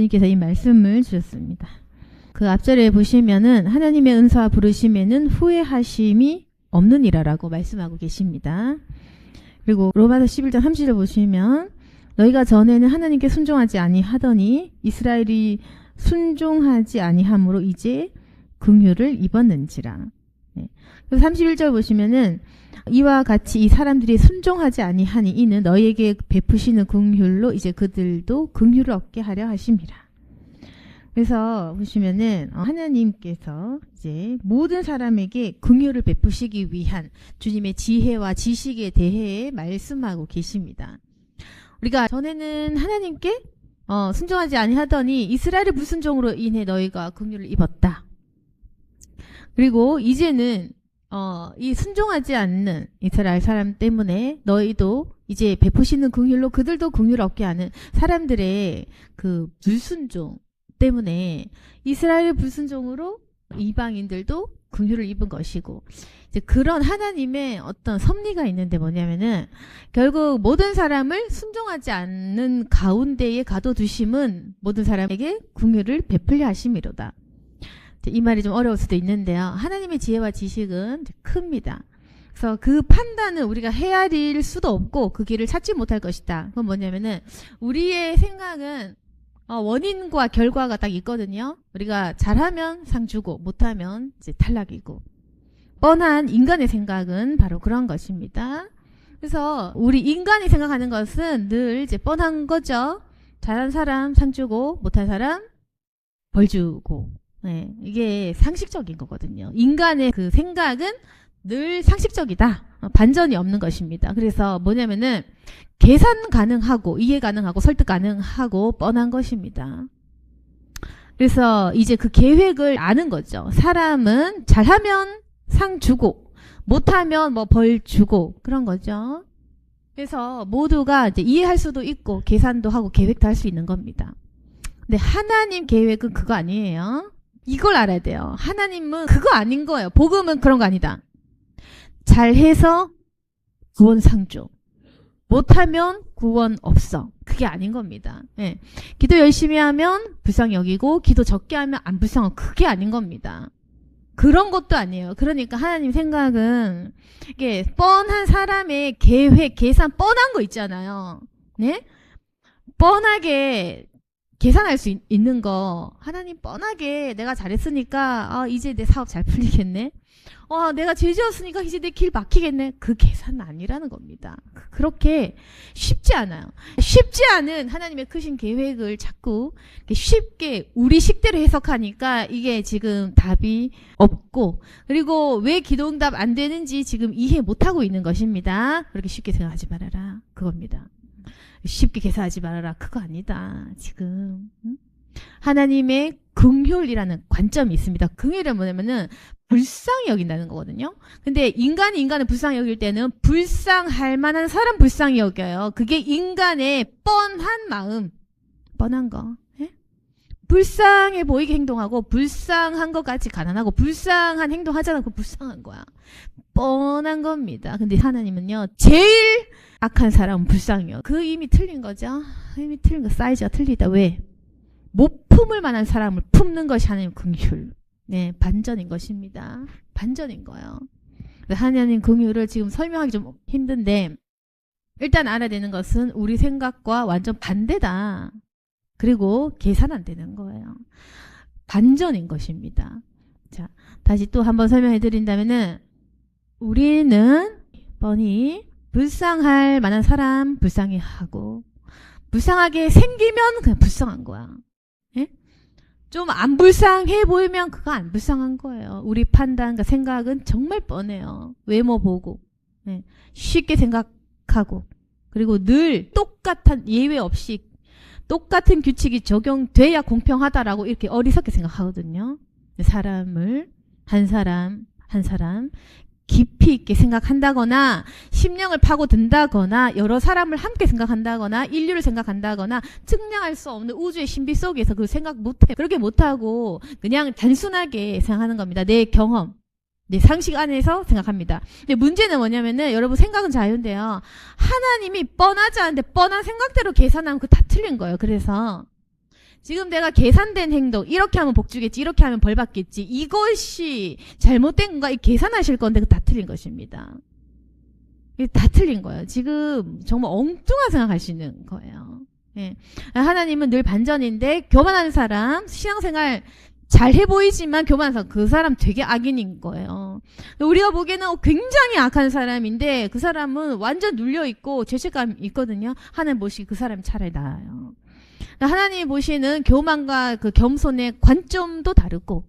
주님께서 이 말씀을 주셨습니다. 그 앞절에 보시면은 하나님의 은사와 부르심에는 후회하심이 없느니라라고 말씀하고 계십니다. 그리고 로마서 11장 30절 보시면 너희가 전에는 하나님께 순종하지 아니하더니 이스라엘이 순종하지 아니함으로 이제 긍휼을 입었는지라. 네. 31절 보시면은 이와 같이 이 사람들이 순종하지 아니하니 이는 너희에게 베푸시는 긍휼로 이제 그들도 긍휼을 얻게 하려 하심이라. 그래서 보시면은 어, 하나님께서 이제 모든 사람에게 긍휼을 베푸시기 위한 주님의 지혜와 지식에 대해 말씀하고 계십니다. 우리가 전에는 하나님께 어, 순종하지 아니하더니 이스라엘의 불순종으로 인해 너희가 긍휼을 입었다. 그리고 이제는 어, 이 순종하지 않는 이스라엘 사람 때문에 너희도 이제 베푸시는 긍휼로 그들도 긍휼을 얻게 하는 사람들의 그 불순종 때문에 이스라엘의 불순종으로 이방인들도 긍휼을 입은 것이고 이제 그런 하나님의 어떤 섭리가 있는데 뭐냐면은 결국 모든 사람을 순종하지 않는 가운데에 가둬두심은 모든 사람에게 긍휼을 베풀려 하심이로다. 이 말이 좀 어려울 수도 있는데요. 하나님의 지혜와 지식은 큽니다. 그래서 그 판단은 우리가 헤아릴 수도 없고 그 길을 찾지 못할 것이다. 그건 뭐냐면은 우리의 생각은 어, 원인과 결과가 딱 있거든요. 우리가 잘하면 상 주고 못하면 이제 탈락이고 뻔한 인간의 생각은 바로 그런 것입니다. 그래서 우리 인간이 생각하는 것은 늘 이제 뻔한 거죠. 잘한 사람 상 주고 못한 사람 벌 주고 네, 이게 상식적인 거거든요. 인간의 그 생각은 늘 상식적이다. 어, 반전이 없는 것입니다. 그래서 뭐냐면은 계산 가능하고 이해 가능하고 설득 가능하고 뻔한 것입니다. 그래서 이제 그 계획을 아는 거죠. 사람은 잘하면 상 주고 못하면 뭐 벌 주고 그런 거죠. 그래서 모두가 이제 이해할 수도 있고 계산도 하고 계획도 할 수 있는 겁니다. 근데 하나님 계획은 그거 아니에요. 이걸 알아야 돼요. 하나님은 그거 아닌 거예요. 복음은 그런 거 아니다. 잘해서 구원 상조. 못하면 구원 없어. 그게 아닌 겁니다. 예. 기도 열심히 하면 불쌍히 여기고, 기도 적게 하면 안 불쌍하고, 그게 아닌 겁니다. 그런 것도 아니에요. 그러니까 하나님 생각은, 이게 뻔한 사람의 계획, 계산, 뻔한 거 있잖아요. 네? 뻔하게 계산할 수 있, 는 거 하나님 뻔하게 내가 잘했으니까 아, 이제 내 사업 잘 풀리겠네. 와 내가 죄 지었으니까 이제 내 길 막히겠네. 그 계산은 아니라는 겁니다. 그, 그렇게 쉽지 않아요. 쉽지 않은 하나님의 크신 계획을 자꾸 쉽게 우리 식대로 해석하니까 이게 지금 답이 없고 그리고 왜 기도응답 안 되는지 지금 이해 못하고 있는 것입니다. 그렇게 쉽게 생각하지 말아라. 그겁니다. 쉽게 계산하지 말아라. 그거 아니다. 지금 응? 하나님의 긍휼이라는 관점이 있습니다. 긍휼은 뭐냐면은 불쌍히 여긴다는 거거든요. 근데 인간이 인간을 불쌍히 여길 때는 불쌍할 만한 사람 불쌍히 여겨요. 그게 인간의 뻔한 마음, 뻔한 거. 예? 불쌍해 보이게 행동하고 불쌍한 것같이 가난하고 불쌍한 행동하잖아. 그 불쌍한 거야. 뻔한 겁니다. 근데 하나님은요. 제일 악한 사람은 불쌍해요. 그 이미 틀린 거죠. 이미 틀린 거 사이즈가 틀리다. 왜? 못 품을 만한 사람을 품는 것이 하나님 긍휼. 네, 반전인 것입니다. 반전인 거예요. 하나님 긍휼을 지금 설명하기 좀 힘든데 일단 알아야 되는 것은 우리 생각과 완전 반대다. 그리고 계산 안 되는 거예요. 반전인 것입니다. 자, 다시 또 한번 설명해 드린다면은 우리는 뻔히 불쌍할 만한 사람 불쌍히 하고 불쌍하게 생기면 그냥 불쌍한 거야. 예? 좀 안 불쌍해 보이면 그거 안 불쌍한 거예요. 우리 판단과 생각은 정말 뻔해요. 외모 보고 예. 쉽게 생각하고 그리고 늘 똑같은 예외 없이 똑같은 규칙이 적용돼야 공평하다라고 이렇게 어리석게 생각하거든요. 사람을 한 사람 한 사람 깊이 있게 생각한다거나 심령을 파고든다거나 여러 사람을 함께 생각한다거나 인류를 생각한다거나 측량할 수 없는 우주의 신비 속에서 그 생각 못해 그렇게 못하고 그냥 단순하게 생각하는 겁니다. 내 경험 내 상식 안에서 생각합니다. 근데 문제는 뭐냐면은 여러분 생각은 자유인데요. 하나님이 뻔하지 않은데 뻔한 생각대로 계산하면 그 다 틀린 거예요. 그래서 지금 내가 계산된 행동, 이렇게 하면 복 주겠지, 이렇게 하면 벌 받겠지, 이것이 잘못된 건가, 이 계산하실 건데, 그 다 틀린 것입니다. 다 틀린 거예요. 지금 정말 엉뚱한 생각하시는 거예요. 예. 하나님은 늘 반전인데, 교만하는 사람, 신앙생활 잘해 보이지만 사람, 그 사람 되게 악인인 거예요. 우리가 보기에는 굉장히 악한 사람인데, 그 사람은 완전 눌려 있고, 죄책감 있거든요. 하나님 보시기 그 사람이 차라리 나아요. 하나님이 보시는 교만과 그 겸손의 관점도 다르고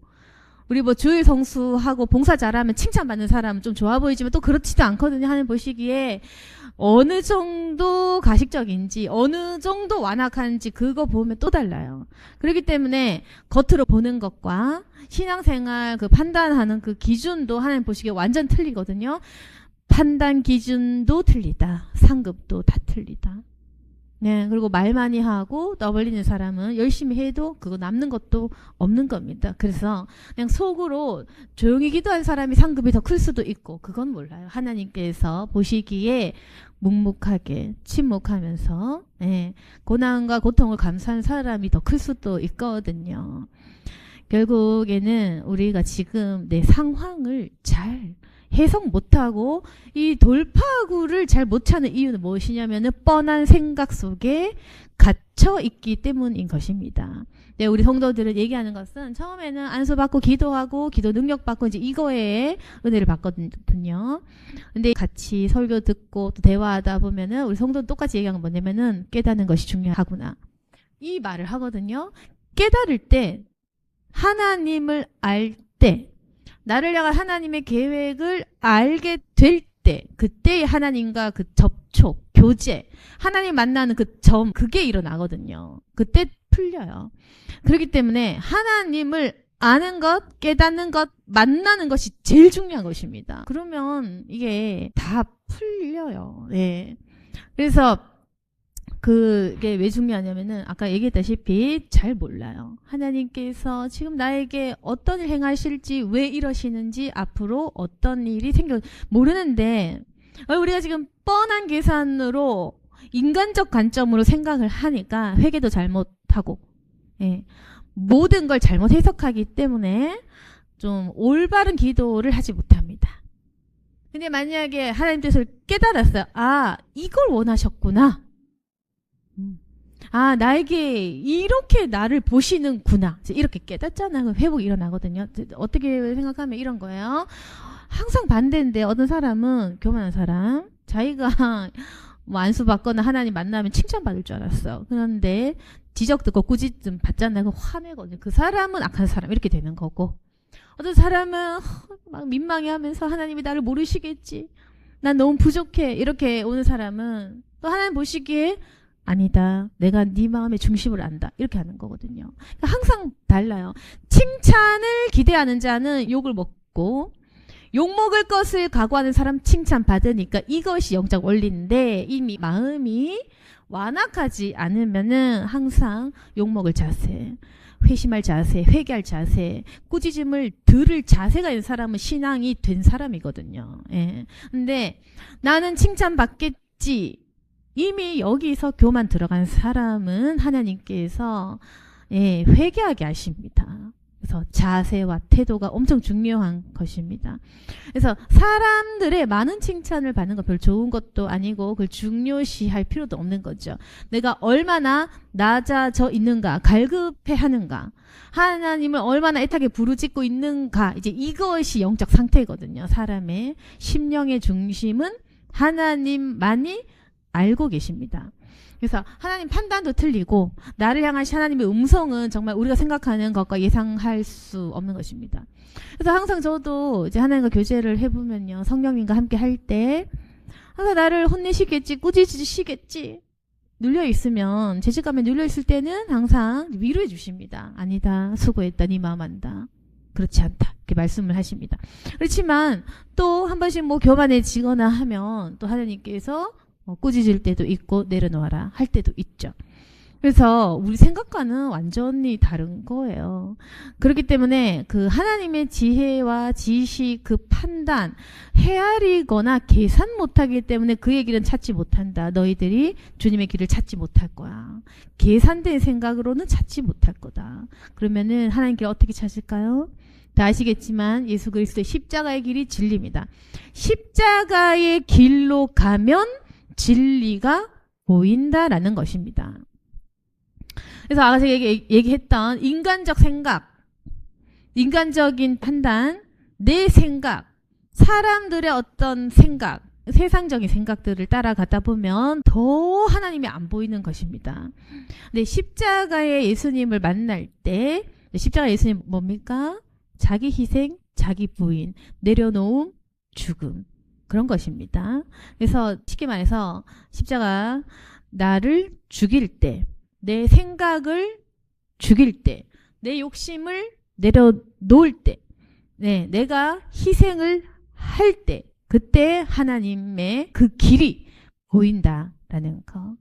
우리 뭐 주일 성수하고 봉사 잘하면 칭찬받는 사람은 좀 좋아 보이지만 또 그렇지도 않거든요. 하나님 보시기에 어느 정도 가식적인지 어느 정도 완악한지 그거 보면 또 달라요. 그렇기 때문에 겉으로 보는 것과 신앙생활 그 판단하는 그 기준도 하나님 보시기에 완전 틀리거든요. 판단 기준도 틀리다. 상급도 다 틀리다. 네, 그리고 말 많이 하고 떠벌리는 사람은 열심히 해도 그거 남는 것도 없는 겁니다. 그래서 그냥 속으로 조용히 기도한 사람이 상급이 더 클 수도 있고 그건 몰라요. 하나님께서 보시기에 묵묵하게 침묵하면서 예, 고난과 고통을 감수한 사람이 더 클 수도 있거든요. 결국에는 우리가 지금 내 상황을 잘 해석 못하고 이 돌파구를 잘 못하는 이유는 무엇이냐면은 뻔한 생각 속에 갇혀 있기 때문인 것입니다. 네, 우리 성도들을 얘기하는 것은 처음에는 안수 받고 기도하고 기도 능력 받고 이제 이거에 은혜를 받거든요. 근데 같이 설교 듣고 또 대화하다 보면은 우리 성도는 똑같이 얘기하는 건 뭐냐면은 깨닫는 것이 중요하구나. 이 말을 하거든요. 깨달을 때 하나님을 알 때 나를 향한 하나님의 계획을 알게 될 때, 그때 하나님과 그 접촉, 교제, 하나님 만나는 그 점, 그게 일어나거든요. 그때 풀려요. 그렇기 때문에 하나님을 아는 것, 깨닫는 것, 만나는 것이 제일 중요한 것입니다. 그러면 이게 다 풀려요. 네. 그래서 그게 왜 중요하냐면은 아까 얘기했다시피 잘 몰라요. 하나님께서 지금 나에게 어떤 일 행하실지 왜 이러시는지 앞으로 어떤 일이 생겨 모르는데 어, 우리가 지금 뻔한 계산으로 인간적 관점으로 생각을 하니까 회개도 잘못하고 예, 모든 걸 잘못 해석하기 때문에 좀 올바른 기도를 하지 못합니다. 근데 만약에 하나님 뜻을 깨달았어요. 아, 이걸 원하셨구나. 아, 나에게 이렇게 나를 보시는구나. 이렇게 깨닫잖아. 그 회복이 일어나거든요. 어떻게 생각하면 이런 거예요. 항상 반대인데 어떤 사람은 교만한 사람, 자기가 뭐 안수 받거나 하나님 만나면 칭찬받을 줄 알았어. 그런데 지적 듣고 꾸짖음 받잖아요. 그 화내거든요. 그 사람은 악한 사람 이렇게 되는 거고. 어떤 사람은 막 민망해하면서 하나님이 나를 모르시겠지. 난 너무 부족해. 이렇게 오는 사람은 또 하나님 보시기에 아니다. 내가 네 마음의 중심을 안다. 이렇게 하는 거거든요. 그러니까 항상 달라요. 칭찬을 기대하는 자는 욕을 먹고 욕 먹을 것을 각오하는 사람 칭찬 받으니까 이것이 영적 원리인데 이미 마음이 완악하지 않으면은 항상 욕 먹을 자세, 회심할 자세, 회개할 자세, 꾸짖음을 들을 자세가 있는 사람은 신앙이 된 사람이거든요. 예. 근데 나는 칭찬 받겠지. 이미 여기서 교만 들어간 사람은 하나님께서 예, 회개하게 하십니다. 그래서 자세와 태도가 엄청 중요한 것입니다. 그래서 사람들의 많은 칭찬을 받는 것 별로 좋은 것도 아니고 그걸 중요시할 필요도 없는 거죠. 내가 얼마나 낮아져 있는가, 갈급해 하는가, 하나님을 얼마나 애타게 부르짖고 있는가, 이제 이것이 영적 상태거든요. 사람의 심령의 중심은 하나님만이 알고 계십니다. 그래서 하나님 판단도 틀리고 나를 향한 하나님의 음성은 정말 우리가 생각하는 것과 예상할 수 없는 것입니다. 그래서 항상 저도 이제 하나님과 교제를 해보면요 성령님과 함께 할 때 항상 나를 혼내시겠지 꾸짖으시겠지 눌려 있으면 죄책감에 눌려 있을 때는 항상 위로해 주십니다. 아니다 수고했다 네 마음 안다 그렇지 않다 이렇게 말씀을 하십니다. 그렇지만 또 한 번씩 뭐 교만해지거나 하면 또 하나님께서 어, 꾸짖을 때도 있고 내려놓아라 할 때도 있죠. 그래서 우리 생각과는 완전히 다른 거예요. 그렇기 때문에 그 하나님의 지혜와 지식, 그 판단, 헤아리거나 계산 못하기 때문에 그의 길은 찾지 못한다. 너희들이 주님의 길을 찾지 못할 거야. 계산된 생각으로는 찾지 못할 거다. 그러면은 하나님 길 어떻게 찾을까요? 다 아시겠지만 예수 그리스도의 십자가의 길이 진리입니다. 십자가의 길로 가면 진리가 보인다라는 것입니다. 그래서 아까 제가 얘기, 얘기 했던 인간적 생각, 인간적인 판단, 내 생각, 사람들의 어떤 생각, 세상적인 생각들을 따라가다 보면 더 하나님이 안 보이는 것입니다. 근데 십자가의 예수님을 만날 때 십자가 예수님 뭡니까? 자기 희생, 자기 부인, 내려놓음, 죽음. 그런 것입니다. 그래서 쉽게 말해서 십자가 나를 죽일 때, 내 생각을 죽일 때, 내 욕심을 내려놓을 때, 네, 내가 희생을 할 때, 그때 하나님의 그 길이 보인다라는 거.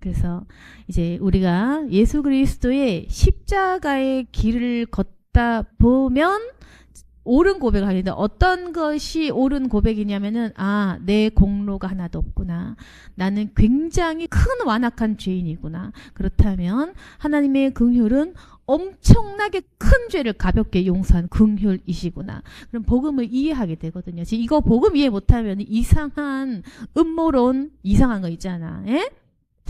그래서 이제 우리가 예수 그리스도의 십자가의 길을 걷다 보면 옳은 고백을 하게 된다. 어떤 것이 옳은 고백이냐면은 아, 내 공로가 하나도 없구나. 나는 굉장히 큰 완악한 죄인이구나. 그렇다면 하나님의 긍휼은 엄청나게 큰 죄를 가볍게 용서한 긍휼이시구나. 그럼 복음을 이해하게 되거든요. 지금 이거 복음 이해 못하면 이상한 음모론, 이상한 거 있잖아. 예?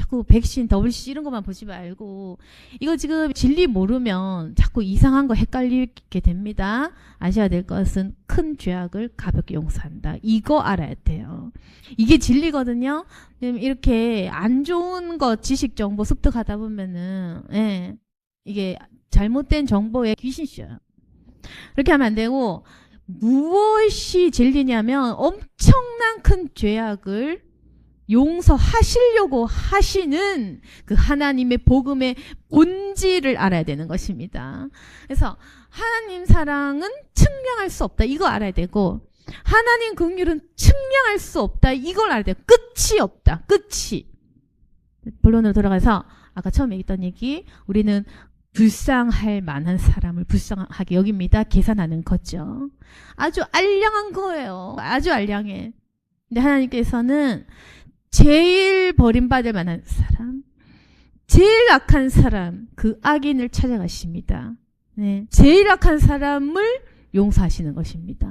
자꾸 백신, 더블C 이런 것만 보지 말고 이거 지금 진리 모르면 자꾸 이상한 거 헷갈리게 됩니다. 아셔야 될 것은 큰 죄악을 가볍게 용서한다. 이거 알아야 돼요. 이게 진리거든요. 이렇게 안 좋은 거 지식 정보 습득하다 보면은 예, 이게 잘못된 정보에 귀신 씌어요. 그렇게 하면 안 되고 무엇이 진리냐면 엄청난 큰 죄악을 용서하시려고 하시는 그 하나님의 복음의 본질을 알아야 되는 것입니다. 그래서 하나님 사랑은 측량할 수 없다. 이거 알아야 되고 하나님 긍휼은 측량할 수 없다. 이걸 알아야 돼요. 끝이 없다. 끝이. 본론으로 돌아가서 아까 처음에 얘기했던 얘기 우리는 불쌍할 만한 사람을 불쌍하게 여깁니다. 계산하는 거죠. 아주 알량한 거예요. 아주 알량해. 근데 하나님께서는 제일 버림받을 만한 사람, 제일 악한 사람, 그 악인을 찾아가십니다. 네. 제일 악한 사람을 용서하시는 것입니다.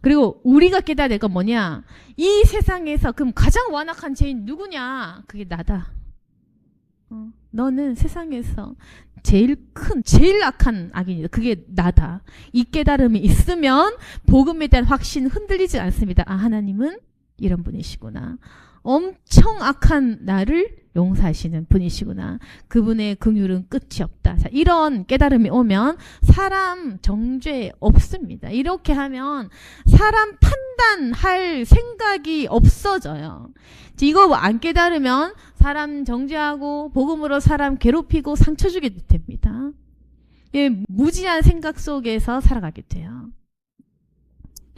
그리고 우리가 깨달아야 될 건 뭐냐? 이 세상에서 그럼 가장 완악한 죄인 누구냐? 그게 나다. 어, 너는 세상에서 제일 큰, 제일 악한 악인이다. 그게 나다. 이 깨달음이 있으면 복음에 대한 확신 흔들리지 않습니다. 아, 하나님은 이런 분이시구나. 엄청 악한 나를 용서하시는 분이시구나. 그분의 긍휼은 끝이 없다. 자, 이런 깨달음이 오면 사람 정죄 없습니다. 이렇게 하면 사람 판단할 생각이 없어져요. 이거 안 깨달으면 사람 정죄하고 복음으로 사람 괴롭히고 상처 주게 됩니다. 예, 무지한 생각 속에서 살아가게 돼요.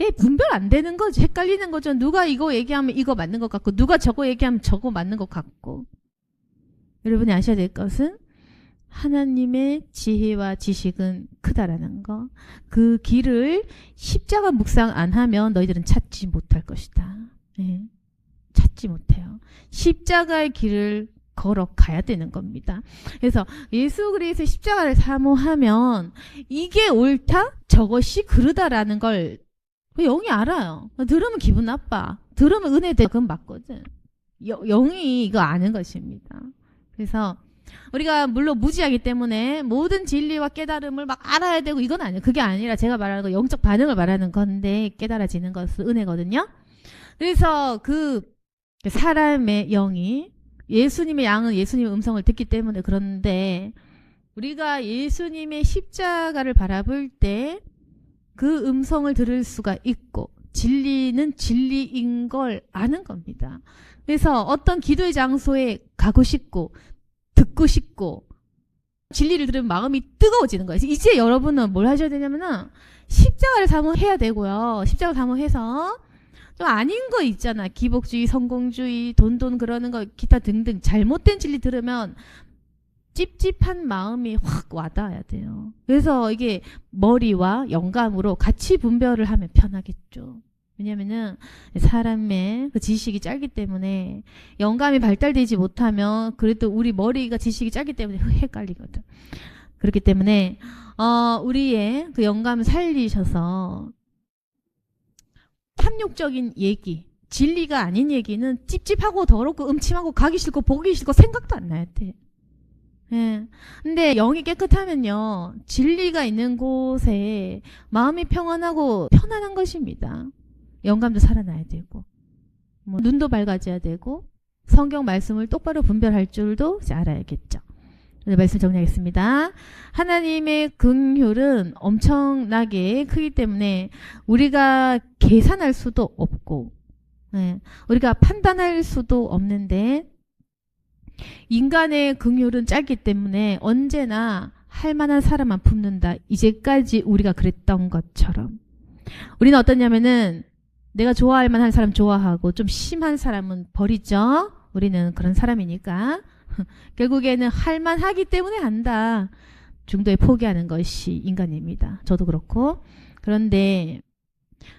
예, 분별 안 되는 거지. 헷갈리는 거죠. 누가 이거 얘기하면 이거 맞는 것 같고, 누가 저거 얘기하면 저거 맞는 것 같고. 여러분이 아셔야 될 것은 하나님의 지혜와 지식은 크다라는 거. 그 길을 십자가 묵상 안 하면 너희들은 찾지 못할 것이다. 예, 찾지 못해요. 십자가의 길을 걸어가야 되는 겁니다. 그래서 예수 그리스도의 십자가를 사모하면 이게 옳다? 저것이 그르다라는 걸 영이 알아요. 들으면 기분 나빠. 들으면 은혜 돼. 그건 맞거든. 영이 이거 아는 것입니다. 그래서 우리가 물론 무지하기 때문에 모든 진리와 깨달음을 막 알아야 되고 이건 아니에요. 그게 아니라 제가 말하는 거 영적 반응을 말하는 건데 깨달아지는 것은 은혜거든요. 그래서 그 사람의 영이 예수님의 양은 예수님의 음성을 듣기 때문에 그런데 우리가 예수님의 십자가를 바라볼 때 그 음성을 들을 수가 있고 진리는 진리인 걸 아는 겁니다. 그래서 어떤 기도의 장소에 가고 싶고 듣고 싶고 진리를 들으면 마음이 뜨거워지는 거예요. 이제 여러분은 뭘 하셔야 되냐면은 십자가를 사모해야 되고요. 십자가 사모해서 좀 아닌 거 있잖아. 기복주의, 성공주의, 돈돈 그러는 거 기타 등등 잘못된 진리 들으면 찝찝한 마음이 확 와닿아야 돼요. 그래서 이게 머리와 영감으로 같이 분별을 하면 편하겠죠. 왜냐면은 사람의 그 지식이 짧기 때문에 영감이 발달되지 못하면 그래도 우리 머리가 지식이 짧기 때문에 헷갈리거든. 그렇기 때문에 어 우리의 그 영감을 살리셔서 탐욕적인 얘기, 진리가 아닌 얘기는 찝찝하고 더럽고 음침하고 가기 싫고 보기 싫고 생각도 안 나야 돼. 예. 근데 영이 깨끗하면요. 진리가 있는 곳에 마음이 평안하고 편안한 것입니다. 영감도 살아나야 되고, 뭐 눈도 밝아져야 되고, 성경 말씀을 똑바로 분별할 줄도 이제 알아야겠죠. 네, 말씀 정리하겠습니다. 하나님의 긍휼은 엄청나게 크기 때문에 우리가 계산할 수도 없고, 예, 우리가 판단할 수도 없는데 인간의 긍휼은 짧기 때문에 언제나 할 만한 사람만 품는다. 이제까지 우리가 그랬던 것처럼. 우리는 어떠냐면은 내가 좋아할 만한 사람 좋아하고 좀 심한 사람은 버리죠. 우리는 그런 사람이니까. 결국에는 할 만하기 때문에 한다. 중도에 포기하는 것이 인간입니다. 저도 그렇고. 그런데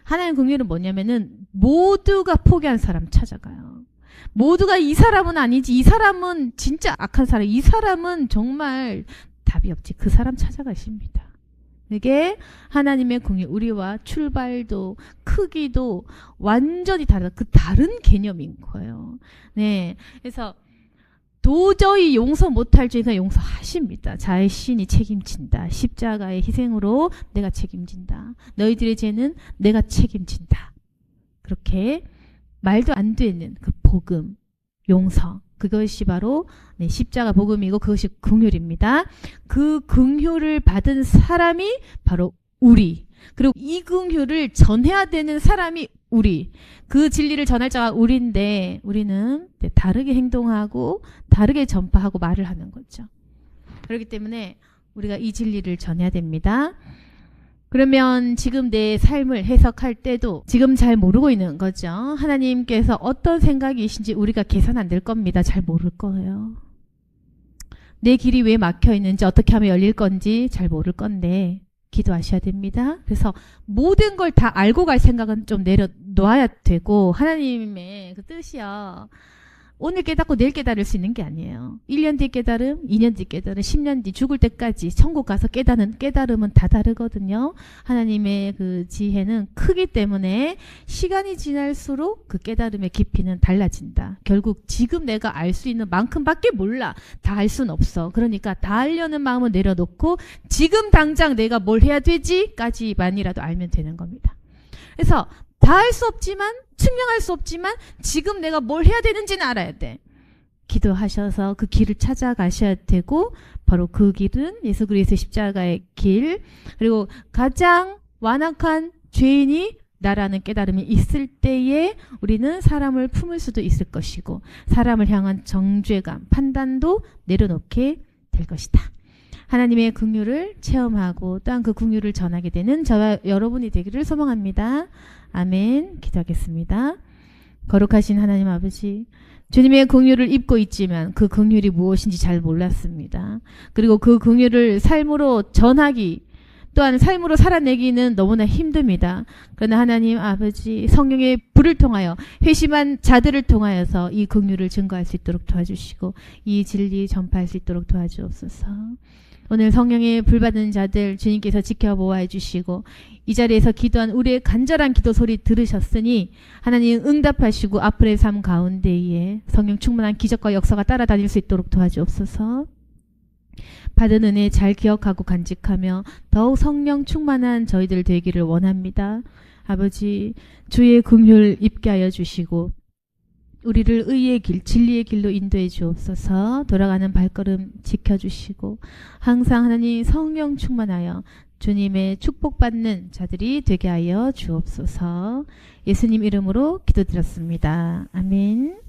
하나님 긍휼은 뭐냐면은 모두가 포기한 사람 찾아가요. 모두가 이 사람은 아니지. 이 사람은 진짜 악한 사람. 이 사람은 정말 답이 없지. 그 사람 찾아가십니다. 이게 하나님의 궁이 우리와 출발도 크기도 완전히 다르다. 그 다른 개념인 거예요. 네. 그래서 도저히 용서 못할 죄가 용서하십니다. 자신이 책임진다. 십자가의 희생으로 내가 책임진다. 너희들의 죄는 내가 책임진다. 그렇게 말도 안 되는 그 복음, 용서. 그것이 바로 네, 십자가 복음이고 그것이 긍휼입니다. 그 긍휼을 받은 사람이 바로 우리. 그리고 이 긍휼을 전해야 되는 사람이 우리. 그 진리를 전할 자가 우리인데 우리는 네, 다르게 행동하고 다르게 전파하고 말을 하는 거죠. 그렇기 때문에 우리가 이 진리를 전해야 됩니다. 그러면 지금 내 삶을 해석할 때도 지금 잘 모르고 있는 거죠. 하나님께서 어떤 생각이신지 우리가 계산 안 될 겁니다. 잘 모를 거예요. 내 길이 왜 막혀 있는지 어떻게 하면 열릴 건지 잘 모를 건데 기도하셔야 됩니다. 그래서 모든 걸 다 알고 갈 생각은 좀 내려놓아야 되고 하나님의 그 뜻이요. 오늘 깨닫고 내일 깨달을 수 있는 게 아니에요. 1년 뒤 깨달음, 2년 뒤 깨달음, 10년 뒤 죽을 때까지 천국 가서 깨닫는 깨달음은 다 다르거든요. 하나님의 그 지혜는 크기 때문에 시간이 지날수록 그 깨달음의 깊이는 달라진다. 결국 지금 내가 알 수 있는 만큼밖에 몰라. 다 알 수는 없어. 그러니까 다 알려는 마음을 내려놓고 지금 당장 내가 뭘 해야 되지?까지만이라도 알면 되는 겁니다. 그래서 다 할 수 없지만 증명할 수 없지만 지금 내가 뭘 해야 되는지는 알아야 돼. 기도하셔서 그 길을 찾아가셔야 되고 바로 그 길은 예수 그리스도의 십자가의 길 그리고 가장 완악한 죄인이 나라는 깨달음이 있을 때에 우리는 사람을 품을 수도 있을 것이고 사람을 향한 정죄감, 판단도 내려놓게 될 것이다. 하나님의 긍휼을 체험하고 또한 그 긍휼을 전하게 되는 저와 여러분이 되기를 소망합니다. 아멘. 기도하겠습니다. 거룩하신 하나님 아버지, 주님의 긍휼을 입고 있지만 그 긍휼이 무엇인지 잘 몰랐습니다. 그리고 그 긍휼을 삶으로 전하기 또한 삶으로 살아내기는 너무나 힘듭니다. 그러나 하나님 아버지 성령의 불을 통하여 회심한 자들을 통하여서 이 긍휼을 증거할 수 있도록 도와주시고 이 진리 전파할 수 있도록 도와주옵소서. 오늘 성령의 불받은 자들 주님께서 지켜보아 주시고 이 자리에서 기도한 우리의 간절한 기도 소리 들으셨으니 하나님 응답하시고 앞으로의 삶 가운데에 성령 충만한 기적과 역사가 따라다닐 수 있도록 도와주옵소서. 받은 은혜 잘 기억하고 간직하며 더욱 성령 충만한 저희들 되기를 원합니다. 아버지 주의 긍휼 입게 하여 주시고 우리를 의의 길, 진리의 길로 인도해 주옵소서 돌아가는 발걸음 지켜주시고 항상 하나님 성령 충만하여 주님의 축복받는 자들이 되게 하여 주옵소서 예수님 이름으로 기도드렸습니다. 아멘.